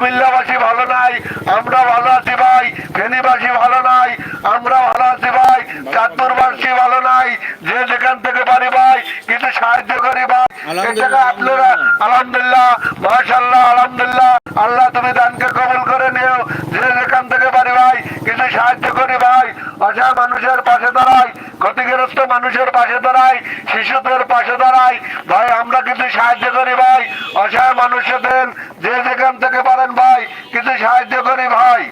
কুমিল্লাবাসী ভালো নাই আমরা ভালো আছি ভাই ফেনীবাসী ভালো নাই আমরা ভালো আছি ভাই চাঁদপুরবাসী ভালো নাই যে যেখান থেকে পারি ভাই কিছু সাহায্য করি ভাই। এটাকে আপনারা আলহামদুলিল্লাহ মাশাল্লাহ আলহামদুলিল্লাহ আল্লাহ তুমি দানকে কবুল করে নিও যে যেখান থেকে পারি ভাই কিছু সাহায্য করি ভাই। অসহায় মানুষের পাশে দাঁড়াই মানুষের পাশে দাঁড়াই, শিশুদের পাশে দাঁড়াই। ভাই, আমরা কিছু সাহায্য করি, ভাই। অসহায় মানুষদের যে যেখান থেকে পারেন, ভাই কিছু সাহায্য করি, ভাই।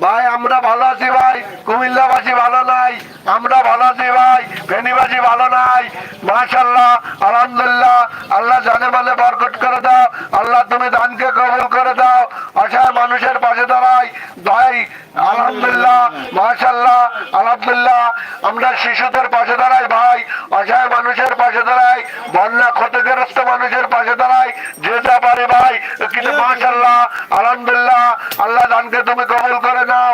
ভাই, আমরা ভালো আছি ভাই। কুমিল্লাবাসী ভালো নাই। আমরা ভালো আছি ভাই। ফেনীবাসী ভালো নাই। মাশাল্লাহ আলহামদুলিল্লাহ। আল্লাহ জানে মালে বরকত করে দাও। আল্লাহ তুমি দানকে কবুল করে দাও। অসহায় মানুষের পাশে দাঁড়াই। ভাই, আলহামদুলিল্লাহ মাশাল্লাহ আলহামদুলিল্লাহ। আমরা শিশুদের পাশে দাঁড়াই ভাই। অসহায় মানুষের পাশে দাঁড়াই। বন্যা ক্ষতিগ্রস্ত মানুষের পাশে দাঁড়াই। যে যা পারি ভাই কিন্তু মাশাল্লাহ আলহামদুলিল্লাহ আল্লাহ দানকে তুমি কবুল করে নাও।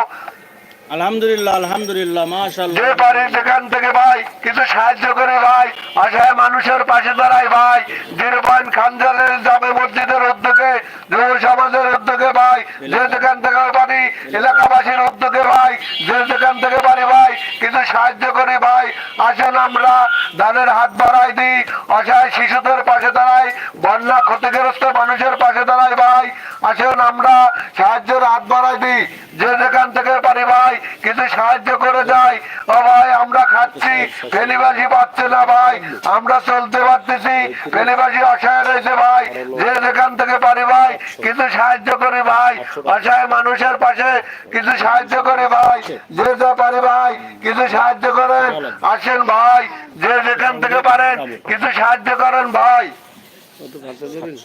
আলহামদুলিল্লাহ আলহামদুলিল্লাহ, মাশাআল্লাহ। যে পারি সেখান থেকে ভাই, কিছু সাহায্য করে ভাই। অসহায় মানুষের পাশে দাঁড়াই ভাই। জিরো পয়েন্ট খানজানের জামে মসজিদের উদ্যোগে, যুব সমাজের উদ্যোগে ভাই। যে যেখান থেকে পারি এলাকাবাসীর উদ্যোগে ভাই। যে যেখান থেকে পারি ভাই, কিছু সাহায্য করি ভাই। আসেন আমরা দানের হাত বাড়াই দিই। অসহায় শিশুদের পাশে দাঁড়াই। বন্যা ক্ষতিগ্রস্ত মানুষের পাশে দাঁড়াই ভাই। আসেন আমরা, সাহায্যের হাত বাড়াই দিই। যে যেখান থেকে পারি ভাই কিছু সাহায্য করে যাই ও ভাই আমরা খাচ্ছি। ফেনিবাসী পাচ্ছে না ভাই। আমরা চলতে পারতেছি। ফেনিবাসী অসহায় রয়েছে ভাই। যে যেখান থেকে পারি ভাই কিছু সাহায্য করে ভাই। অসহায় মানুষের পাশে কিছু সাহায্য করে ভাই। যে যা পারে ভাই কিছু সাহায্য করেন। আসেন ভাই। যে যেখান থেকে পারেন কিছু সাহায্য করেন ভাই। কত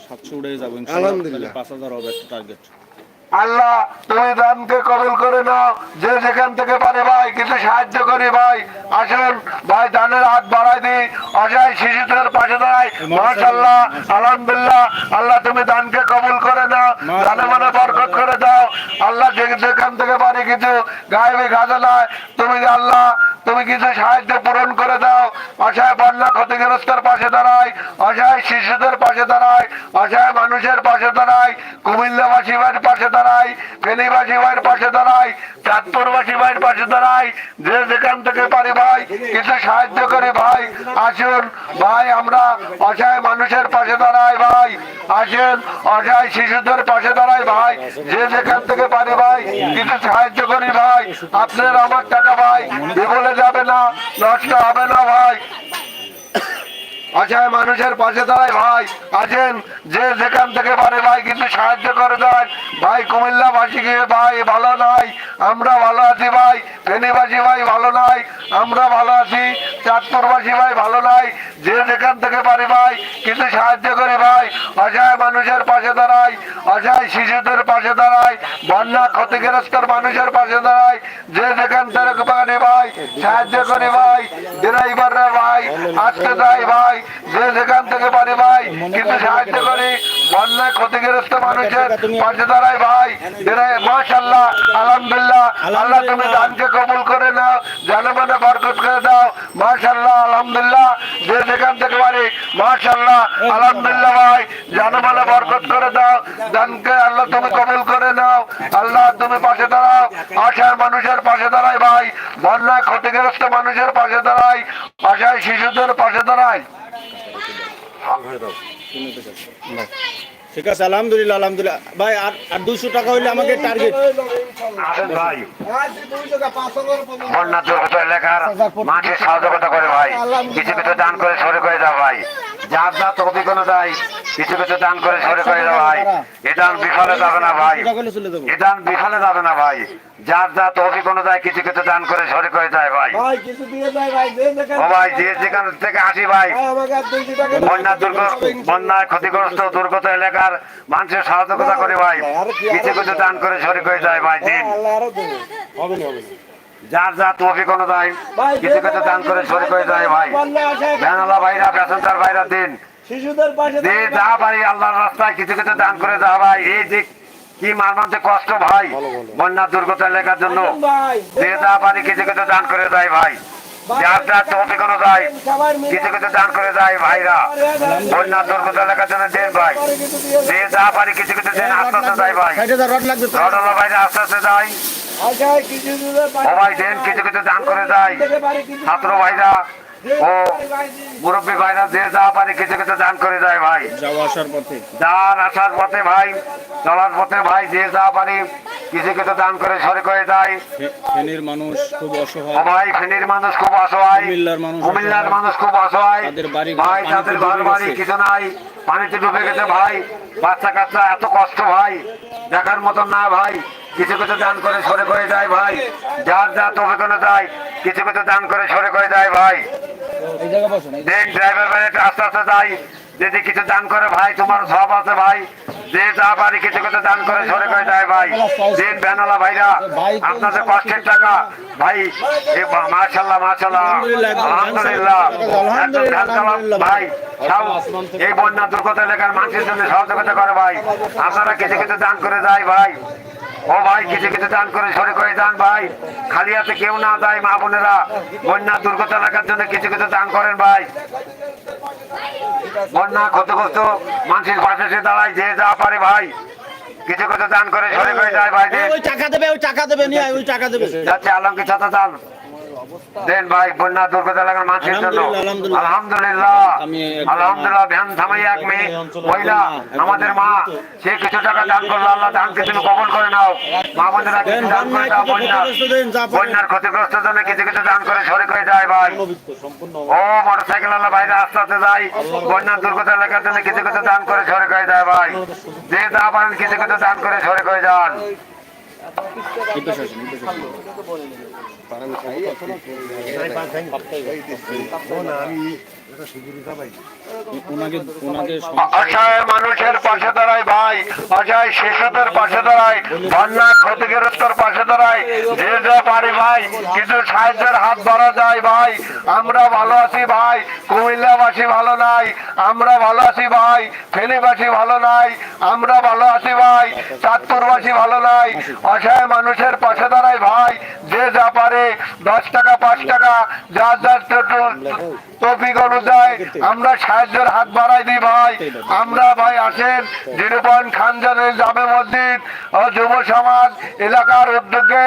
সাতশো উড়ে যাব আলহামদুলিল্লাহ। পাঁচ হাজার হবে একটা টার্গেট আল্লাহ তুমি দানকে কবুল করে নাও। যে যেখান থেকে পারে ভাই কিছু সাহায্য করি ভাই। আসেন ভাই দানের হাত বাড়াই দিই। অসহায় শিশুদের পাশে দাঁড়াই। মাশাল্লাহ আলহামদুলিল্লাহ আল্লাহ তুমি দানকে কবুল করে নাও। দানে মানে বরকত করে দাও। আল্লাহ যে- যেখান থেকে পারি কিছু গায়েবী খাজনায় তুমি আল্লাহ তুমি কিছু সাহায্য পূরণ করে দাও? অসহায় বন্যা ক্ষতিগ্রস্তের পাশে দাঁড়ায়, অসহায় শিশুদের পাশে দাঁড়ায়, অসহায় মানুষের পাশে দাঁড়ায় কুমিল্লাবাসী ভাইয়ের পাশে দাঁড়ায় ফেনীবাসী ভাইয়ের পাশে দাঁড়ায় চাঁদপুরবাসী ভাইয়ের পাশে দাঁড়ায়, যে যেখান থেকে পারি ভাই, কিছু সাহায্য করে ভাই, আসুন, ভাই, আমরা অসহায় মানুষের পাশে দাঁড়াই ভাই, আসেন, অসহায় শিশুদের পাশে দাঁড়াই ভাই, যে যেখান থেকে পারি ভাই কিছু সাহায্য করি ভাই। আপনার আমার টাকা ভাই। বলে যাবে না, নষ্ট হবে না ভাই। অসহায় মানুষের পাশে দাঁড়ায় ভাই আছেন যে যেখান থেকে পারে ভাই কিন্তু সাহায্য করে দেন। ভাই, কুমিল্লাবাসী গিয়ে ভাই, ভালো নাই, আমরা ভালো আছি ভাই, ফেনীবাসী ভাই ভালো নাই, আমরা ভালো আছি, চাঁদপুরবাসী ভাই ভালো নাই, যে যেখান থেকে পারি ভাই কিন্তু সাহায্য করি ভাই। অসহায় মানুষের পাশে দাঁড়াই অসহায় শিশুদের পাশে দাঁড়াই বন্যা ক্ষতিগ্রস্ত মানুষের পাশে দাঁড়াই যে যেখান থেকে পারি ভাই, সাহায্য করি ভাই ড্রাইভাররা ভাই, আসতে দেয় ভাই যে যেখান থেকে ভাই, কিন্তু সাহায্য বন্যায় ক্ষতিগ্রস্ত মানুষের পাশে ভাই। আল্লাহ তুমি দানকে কবুল করে নাও জানে মানে বরকত করে দাও। আলহামদুলিল্লাহ। যে যেখান থেকে পারি মাশাল্লাহ আলহামদুলিল্লাহ ভাই। জানে মানে বরকত করে দাও। দানকে আল্লাহ তুমি কবুল করে নাও। আল্লাহ তুমি পাশে দাঁড়াও। আশায় মানুষের পাশে দাঁড়ায় ভাই। বন্যায় ক্ষতিগ্রস্ত মানুষের পাশে দাঁড়ায়। আশায় শিশুদের পাশে দাঁড়াই ঠিক আছে আলহামদুলিল্লাহ আলহামদুলিল্লাহ। ভাই আর আর দুশো টাকা হইলে আমাকে টার্গেট আসেন ভাই। বন্যা দুর্গত এলাকার মাঠে সহযোগিতা করে ভাই। কিছু কিছু দান করে সরে করে দাও ভাই। যার যা তবে কোনো দেয় কিছু কিছু দান করে সরে করে দাও ভাই। এ দান বিফলে যাবে না ভাই। টাকা হলে এ দান বিফলে যাবে না ভাই। যার যা তহবি কোনো দেয় কিছু কিছু দান করে সরে করে ভাই। ভাই যায় ভাই ও ভাই যে যেখান থেকে আসি ভাই। ভাই টাকা বন্যা দুর্গ বন্যায় ক্ষতিগ্রস্ত দুর্গত এলাকার মানুষের সহযোগিতা করে ভাই। কিছু কিছু দান করে সরে করে যায় ভাই দিন। যার যা তহবি কোনো দেয় কিছু কিছু দান করে সরে করে যায় ভাই। ভ্যানওয়ালা ভাইরা প্যাসেঞ্জার ভাইরা দিন। শিশুদের পাশে যা পারি আল্লাহর রাস্তায় কিছু কিছু দান করে যা ভাই এই যে কি মারমান্তে কষ্ট ভাই বন্যা দুর্গত এলাকার জন্য যা পারি কিছু কিছু দান করে দেয় ভাই যার অনুযায়ী কিছু কিছু দান করে যায় ভাইরা বন্যা দুর্গত এলাকার জন্য দেন ভাই যে যা পারি কিছু কিছু দেন আস্তে আস্তে যায় ভাই রডলা ভাইরা আস্তে আস্তে যায় আচ্ছা কিছু দেন কিছু কিছু দান করে যায় ছাত্র ভাইরা মুরব্বী ভাইরা যে যা পারে কিছু কিছু দান করে যায় ভাই। যাওয়া আসার পথে। যার আসার পথে ভাই চলার পথে ভাই যে যা পারি কিছু কিছু দান করে সরে করে যায় ফেনীর মানুষ খুব অসহায়। ভাই ফেনীর মানুষ খুব অসহায়। কুমিল্লার মানুষ কুমিল্লার মানুষ খুব অসহায়। তাদের বাড়ি ভাই তাদের ঘর বাড়ি কিছু নাই। পানিতে ডুবে গেছে ভাই। বাচ্চা কাচ্চা এত কষ্ট ভাই। দেখার মতন না ভাই। কিছু কিছু দান করে সরে করে যায় ভাই। যার যা তবে কোনো যায়। কিছু কিছু দান করে সরে করে যায় ভাই। দেখ ড্রাইভার ভাই আস্তে আস্তে যাই যদি কিছু দান করে ভাই তোমার সব আছে ভাই। যে যা পারি কিছু কিছু দান করে সরে করে যায় ভাই। দিন বেনালা ভাইরা আপনাদের কষ্টের টাকা। ভাই মাশাল্লাহ মাশাল্লাহ আলহামদুলিল্লাহ। ভাই সব এই বন্যা দুর্গত এলাকার মানুষের জন্য সহযোগিতা করে ভাই। আপনারা কিছু কিছু দান করে যায় ভাই। ও ভাই কিছু কিছু দান করে সরে করে দান ভাই। খালি হাতে কেউ না দেয় মা বোনেরা। বন্যা দুর্গত এলাকার জন্য কিছু কিছু দান করেন ভাই। বন্যা ক্ষতগ্রস্ত মানুষের পাশে সে দাঁড়ায় যে যা পারে ভাই। কিছু কিছু দান করে সরে করে যায় ভাই ওই টাকা দেবে ওই টাকা দেবে নিয়ে ওই টাকা দেবে। যাচ্ছে আলমকে ছাতা দান দেন ভাই বন্যা দুর্গত এলাকার মানুষের জন্য। আলহামদুলিল্লাহ, আলহামদুলিল্লাহ। ভ্যান থামাই এক মেয়ে মহিলা আমাদের মা সে কিছু টাকা দান করল আল্লাহ দানকে তুমি কবল করে নাও। মা বোনেরা কিছু দান করে দাও বন্যা। বন্যার ক্ষতিগ্রস্ত জন্য কিছু কিছু দান করে সরে করে যায় ভাই। ও মোটরসাইকেল আল্লাহ ভাইরা আস্তে আস্তে যায়। বন্যার দুর্গত এলাকার জন্য কিছু কিছু দান করে সরে করে যায় ভাই। যে যা পারেন কিছু কিছু দান করে সরে করে যান। এই পাশে আসেন, অসহায় মানুষের পাশে দাঁড়ায় ভাই অসহায় শিশুদের পাশে দাঁড়ায় বন্যা ক্ষতিগ্রস্তর পাশে দাঁড়ায়। যে যা পারে ভাই কিছু সাহায্যের হাত ধরা যায় ভাই। আমরা ভালো আছি ভাই কুমিল্লাবাসী ভালো নাই আমরা ভালো আছি ভাই ফেনীবাসী ভালো নাই আমরা ভালো আছি ভাই চাঁদপুরবাসী ভালো নাই। অসহায় মানুষের পাশে দাঁড়ায় ভাই যে যা পারে দশ টাকা পাঁচ টাকা যার যার তফিক অনুযায়ী আমরা সাহায্যের হাত বাড়াই দিই ভাই। আমরা ভাই আসেন জিরো পয়েন্ট খানজানের জামে মসজিদ ও যুব সমাজ এলাকার উদ্যোগে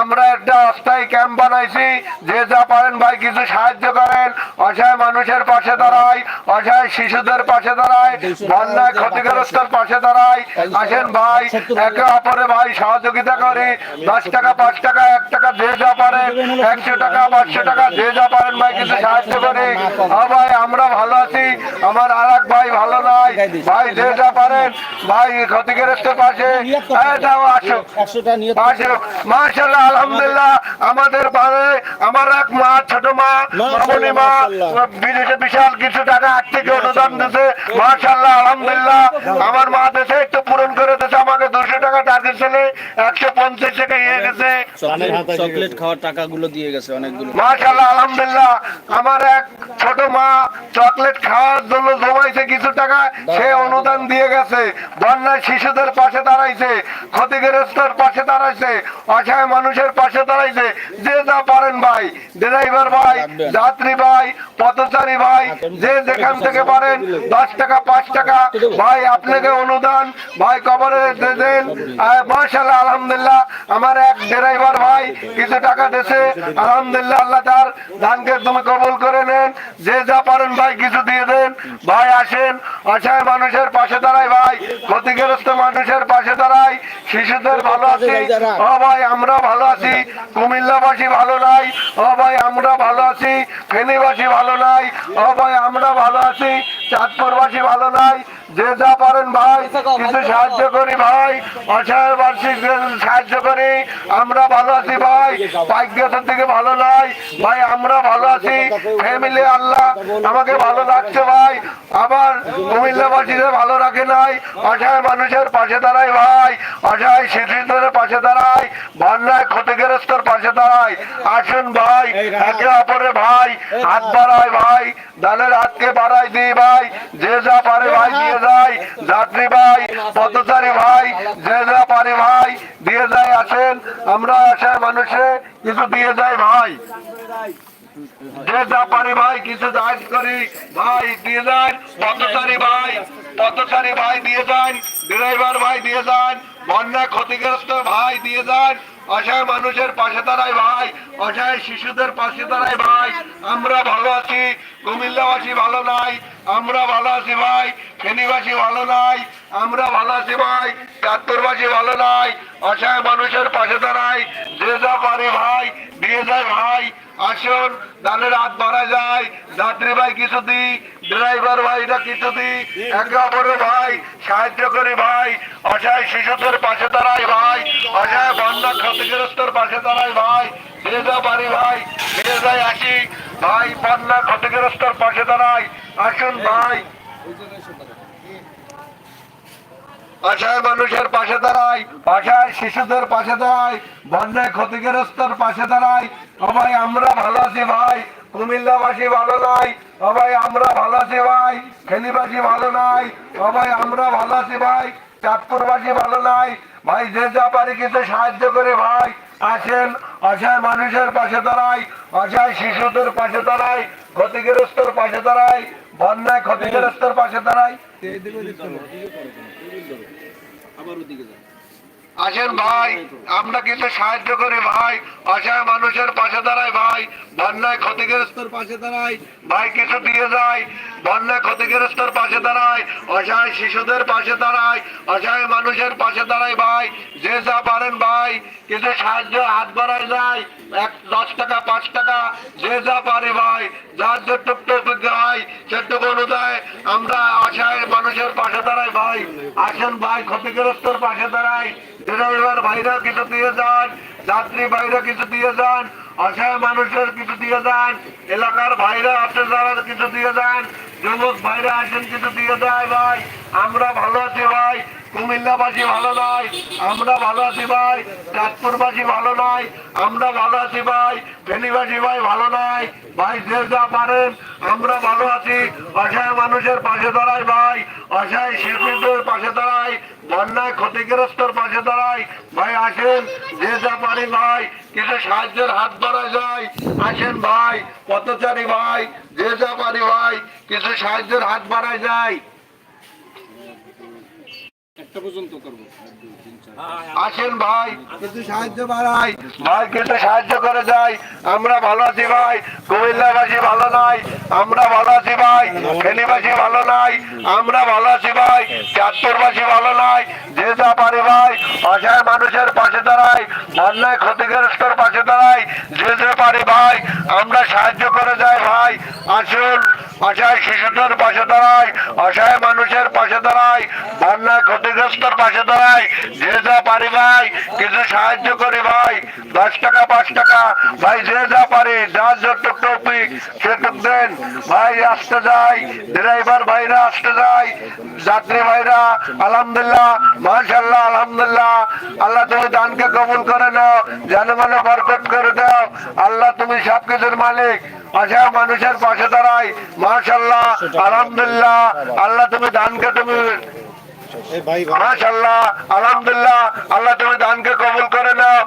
আমরা একটা অস্থায়ী ক্যাম্প বানাইছি। যে যা পারেন ভাই, কিছু সাহায্য করেন। অসহায় মানুষের পাশে দাঁড়ায় অসহায় শিশুদের পাশে দাঁড়ায় বন্যায় ক্ষতিগ্রস্তের পাশে দাঁড়ায় আসেন ভাই, একে অপরে ভাই সহযোগিতা করি। দশ টাকা, পাঁচ টাকা, এক টাকা যে যা পারেন, একশো টাকা, পাঁচশো টাকা যে যা পারেন ভাই, কিছু সাহায্য করি। ভাই আমরা ভালো আছি। আমার আর ভাই ভালো নাই। ভাই যে যা পারেন ভাই ক্ষতিগ্রস্তের পাশে। এই দাও আসো। একশোটা নিয়ে মাশাল্লাহ আলহামদুলিল্লাহ আমাদের বাড়ি আমার এক মা ছোট মা মামনি মা বিদেশে বিশাল কিছু টাকা আর্থিক অনুদান দিতে মাশাল্লাহ আলহামদুলিল্লাহ আমার মা দেশে একটু পূরণ করে দিতে টাকা ছিল একশো পঞ্চাশ টাকা গেছে। চকলেট চকলেট খাওয়ার টাকাগুলো দিয়ে গেছে অনেকগুলো। মাশাল্লাহ আলহামদুলিল্লাহ আমার এক ছোট মা চকলেট খাওয়ার জন্য জমাইছে কিছু টাকা সে অনুদান দিয়ে গেছে। বন্যায় শিশুদের পাশে দাঁড়াইছে ক্ষতিগ্রস্তর পাশে দাঁড়াইছে অসহায় মানুষের পাশে দাঁড়াইছে। যে যা পারেন ভাই ড্রাইভার ভাই যাত্রী ভাই পথচারী ভাই যে যেখান থেকে পারেন দশ টাকা পাঁচ টাকা। ভাই আপনাকে অনুদান ভাই কবরে দেন মাশাল্লাহ আলহামদুলিল্লাহ। আমার এক ড্রাইভার ভাই কিছু টাকা দিয়েছে। আলহামদুলিল্লাহ, আল্লাহ তার ধানকে তুমি কবল করে নেন। যে যা পারেন ভাই, কিছু দিয়ে দেন। ভাই, আসেন। অসহায় মানুষের পাশে দাঁড়ায় ভাই। ক্ষতিগ্রস্ত মানুষের পাশে দাঁড়ায়। শিশুদের ভালো আছি। ও ভাই আমরা ভালো আছি। কুমিল্লাবাসী ভালো নাই। ও ভাই আমরা ভালো আছি। ফেনীবাসী ভালো নাই। ও ভাই আমরা ভালো আছি। চাঁদপুরবাসী ভালো নাই। যে যা পারেন ভাই কিছু সাহায্য করি ভাই। অসহায় বার্ষিক সাহায্য করি। আমরা ভালো আছি ভাই। পাইকাতের থেকে ভালো নাই। ভাই আমরা ভালো আছি। ফ্যামিলি আল্লাহ আমাকে ভালো লাগছে ভাই। আবার কুমিল্লাবাসীদের ভালো রাখে নাই। অসহায় মানুষের পাশে দাঁড়ায় ভাই। অসহায় শিশুদের পাশে দাঁড়ায়। বন্যায় ক্ষতিগ্রস্তর পাশে দাঁড়ায়। আসুন ভাই, একে অপরে ভাই, হাত বাড়ায় ভাই, দানের হাতকে বাড়াই দিই ভাই। যে যা পারে ভাই দিয়ে যায়। যাত্রী ভাই, পথচারী ভাই, যে যা পারে ভাই দিয়ে যায়। আসেন, আমরা আশায় মানুষে কিছু দিয়ে যায় ভাই। যে যা ভাই, কিছু করি। ভাই, দিয়ে দেন পথচারী ভাই পথচারী ভাই, দিয়ে দেন ড্রাইভার ভাই, দিয়ে দেন বন্যা ক্ষতিগ্রস্ত ভাই, দিয়ে দেন অসহায় মানুষের পাশে দাঁড়ায় ভাই। অসহায় শিশুদের পাশে দাঁড়ায় ভাই। আমরা ভালো আছি, কুমিল্লাবাসী ভালো নাই। আমরা ভালো আছি ভাই, ফেনীবাসী ভালো নাই। আমরা ভালো আছি ভাই, চাঁদপুরবাসী ভালো নাই। অসহায় মানুষের পাশে দাঁড়ায় যে যা পারে ভাই আসুন দানের হাত বাড়া যায়। যাত্রী ভাই কিছু দিই ড্রাইভার ভাইরা কিছু দিই একে অপরের ভাই, সাহায্য করি ভাই। অসহায় শিশুদের পাশে দাঁড়ায় ভাই। অসহায় বন্যা ক্ষতিগ্রস্তর পাশে দাঁড়ায় ভাই। যে যা পারি ভাই দিয়ে যায় আসি। ভাই, বন্যা ক্ষতিগ্রস্তর পাশে দাঁড়ায় আসুন ভাই। অসহায় মানুষের পাশে দাঁড়াই অসহায় শিশুদের পাশে দাঁড়াই বন্যায় ক্ষতিগ্রস্তর পাশে দাঁড়াই সবাই, আমরা ভালো আছি ভাই। কুমিল্লাবাসী ভালো নাই। সবাই, আমরা ভালো আছি ভাই। খেলিবাসী ভালো নাই। সবাই, আমরা ভালো আছি ভাই। চাঁদপুরবাসী ভালো নাই। ভাই, যে যা পারি কিছু সাহায্য করে ভাই। আসেন, অসহায় মানুষের পাশে দাঁড়াই, অসহায় শিশুদের পাশে দাঁড়াই, ক্ষতিগ্রস্তর পাশে দাঁড়াই, বন্যায় ক্ষতিগ্রস্তর পাশে দাঁড়াই। আবার ওদিকে যান। আসেন ভাই, আমরা কিছু সাহায্য করি ভাই। অসহায় মানুষের পাশে দাঁড়ায় ভাই। বন্যায় ক্ষতিগ্রস্তর পাশে দাঁড়ায় ভাই, কিছু দিয়ে যায় বন্যায় ক্ষতিগ্রস্তর পাশে দাঁড়ায় অসহায় শিশুদের পাশে দাঁড়ায় অসহায় মানুষের পাশে দাঁড়ায় ভাই। যে যা পারেন ভাই। কিছু সাহায্য হাত বাড়ায় যায় এক দশ টাকা, পাঁচ টাকা, যে যা পারে ভাই। যার যেটুক টুক হয়, সেটুক অনুদায় আমরা অসহায় মানুষের পাশে দাঁড়াই ভাই। আসেন ভাই, ক্ষতিগ্রস্তর পাশে দাঁড়াই। কিছু দিয়ে যান, যাত্রী ভাইরা কিছু দিয়ে যান, অসহায় মানুষের কিছু দিয়ে যান, এলাকার ভাইরা আছে যারা কিছু দিয়ে যান, যুবক ভাইরা কিছু দিয়ে দেয় ভাই। আমরা ভালো আছি কুমিল্লাবাসী ভালো নয়, আমরা ভালো আছি ভাই ভালো নয়, আমরা ভালো আছি ভাই ভালো নাই ভাই, যে পারেন, আমরা ভালো আছি। অসহায় মানুষের পাশে দাঁড়াই ভাই, অসহায় শিশুদের পাশে দাঁড়াই বন্যায় ক্ষতিগ্রস্তর পাশে দাঁড়াই। ভাই আসেন। যে যা পারি ভাই কিছু সাহায্যের হাত বাড়া যায় আসেন ভাই পথচারী ভাই যে যা পারি ভাই কিছু সাহায্যের হাত বাড়ায় যায় একটা পর্যন্ত করব। এক, দুই, তিন, চার। আসেন ভাই। কিছু সাহায্য বাড়াই ভাই কিছু সাহায্য করে যাই। আমরা ভালো আছি ভাই। কুমিল্লাবাসী ভালো নাই। আমরা ভালো ফেনীবাসী ভালো নাই, আমরা ভালো আছি ভাই, চাঁদপুরবাসী ভালো নাই, যে যা পারি ভাই, অসহায় মানুষের পাশে দাঁড়াই বন্যায় ক্ষতিগ্রস্তর পাশে দাঁড়াই যে যে পারি ভাই, আমরা সাহায্য করে যাই ভাই, আসুন, অসহায় শিশুদের পাশে দাঁড়াই অসহায় মানুষের পাশে দাঁড়াই বন্যায় ক্ষতিগ্রস্তর পাশে দাঁড়াই যে যা পারি ভাই, কিছু সাহায্য করি ভাই, দশ টাকা, পাঁচ টাকা, ভাই, যে যা পারি যার যতটুক টপিক সেটুক দেন। ভাই, আসতে যাই। ড্রাইভার ভাইরা, আসতে যাই। যাত্রী ভাইরা, আলহামদুলিল্লাহ মাশাল্লাহ আল্লাহ তুমি দানকে কবুল করে নাও জনগণে বরকত করে দাও। আল্লাহ তুমি সব কিছুর মালিক। অসহায় মানুষের পাশে দাঁড়াই মাশাল্লাহ আলহামদুলিল্লাহ। আল্লাহ তুমি দানকে তুমি আল্লাহ তুমি দানকে কবুল করে নাও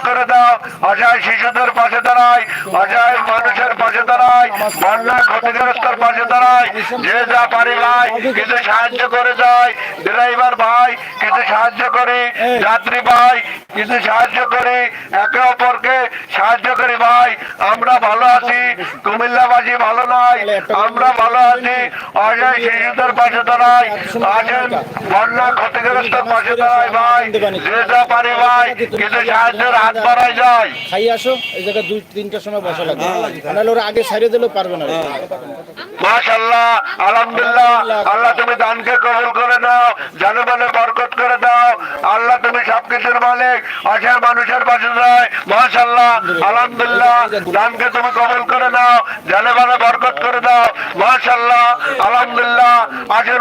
করে দাও। অসহায় শিশুদের পাশে দাঁড়ায় অসহায় মানুষের পাশে দাঁড়াই বন্যা ক্ষতিগ্রস্তর পাশে দাঁড়াই যে যা পারি ভাই কিছু সাহায্য করে যায়। ড্রাইভার ভাই কিছু সাহায্য করে। যাত্রী ভাই কিছু সাহায্য করে। একে অপরকে সাহায্য করি ভাই। আমরা ভালো আছি। কুমিল্লাবাসী ভালো নাই। আমরা ভালো আছি। অসহায় শিশুদের পাশে দাঁড়াই আসেন বন্যা ক্ষতিগ্রস্ত পাশে দাঁড়াই ভাই। যে যা পারি ভাই কিছু সাহায্যের হাত বাড়াই যায়। খাই আসো। এই জায়গায় দুই তিনটার সময় বসা ওরা আগে ছাড়িয়ে দিলেও পারবে না।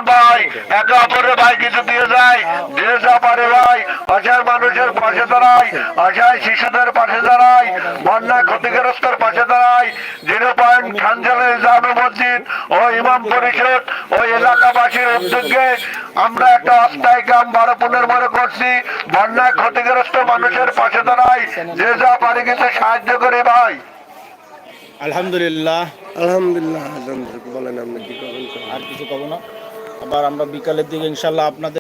ভাই, একে অপরের ভাই কিছু দিয়ে যায় ভাই মানুষের শিশুদের পাশে দাঁড়ায় বন্যায় ক্ষতিগ্রস্তর পাশে দাঁড়ায় জিরো পয়েন্ট খানজালের জামে মসজিদ ও ইমাম পরিষদ ও এলাকাবাসীর উদ্যোগে আমরা একটা অস্থায়ী গ্রাম বারো পুনর্মনে করছি। বন্যায় ক্ষতিগ্রস্ত মানুষের পাশে দাঁড়াই। যে যা পারি কিছু সাহায্য করে ভাই। আলহামদুলিল্লাহ। আলহামদুলিল্লাহ বলেন আপনি কি করবেন আর কিছু কব না। আবার আমরা বিকালের দিকে ইনশাল্লাহ আপনাদের